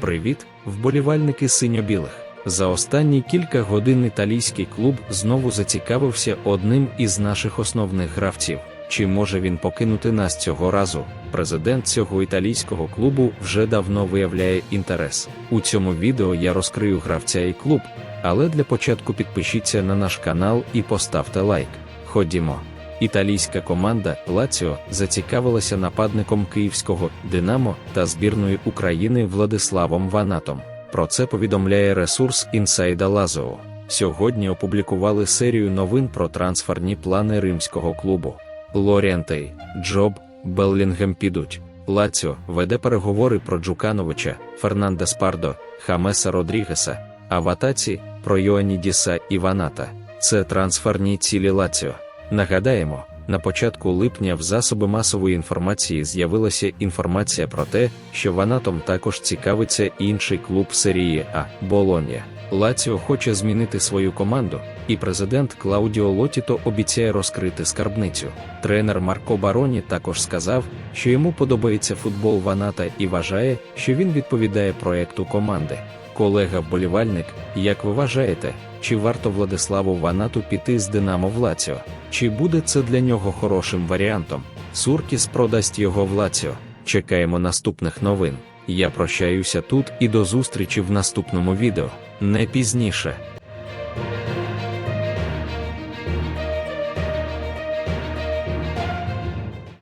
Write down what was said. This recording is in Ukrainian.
Привіт, вболівальники синьо-білих. За останні кілька годин італійський клуб знову зацікавився одним із наших основних гравців. Чи може він покинути нас цього разу? Президент цього італійського клубу вже давно виявляє інтерес. У цьому відео я розкрию гравця і клуб, але для початку підпишіться на наш канал і поставте лайк. Ходімо. Італійська команда Лаціо зацікавилася нападником київського Динамо та збірної України Владиславом Ванатом. Про це повідомляє ресурс Інсайда Лазоу. Сьогодні опублікували серію новин про трансферні плани римського клубу. Лоріантей, Джоб, Беллінгем підуть. Лаціо веде переговори про Джукановича, Фернандес Пардо, Хамеса Родрігеса, а в атаці про Йоанідіса і Ваната. Це трансферні цілі Лаціо. Нагадаємо, на початку липня в засоби масової інформації з'явилася інформація про те, що Ванатом також цікавиться інший клуб серії А Болонія. Лаціо хоче змінити свою команду, і президент Клаудіо Лотіто обіцяє розкрити скарбницю. Тренер Марко Бароні також сказав, що йому подобається футбол Ваната і вважає, що він відповідає проекту команди. Колега вболівальник, як ви вважаєте, чи варто Владиславу Ванату піти з Динамо в Лаціо? Чи буде це для нього хорошим варіантом? Суркіс продасть його в Лаціо. Чекаємо наступних новин. Я прощаюся тут і до зустрічі в наступному відео. Не пізніше.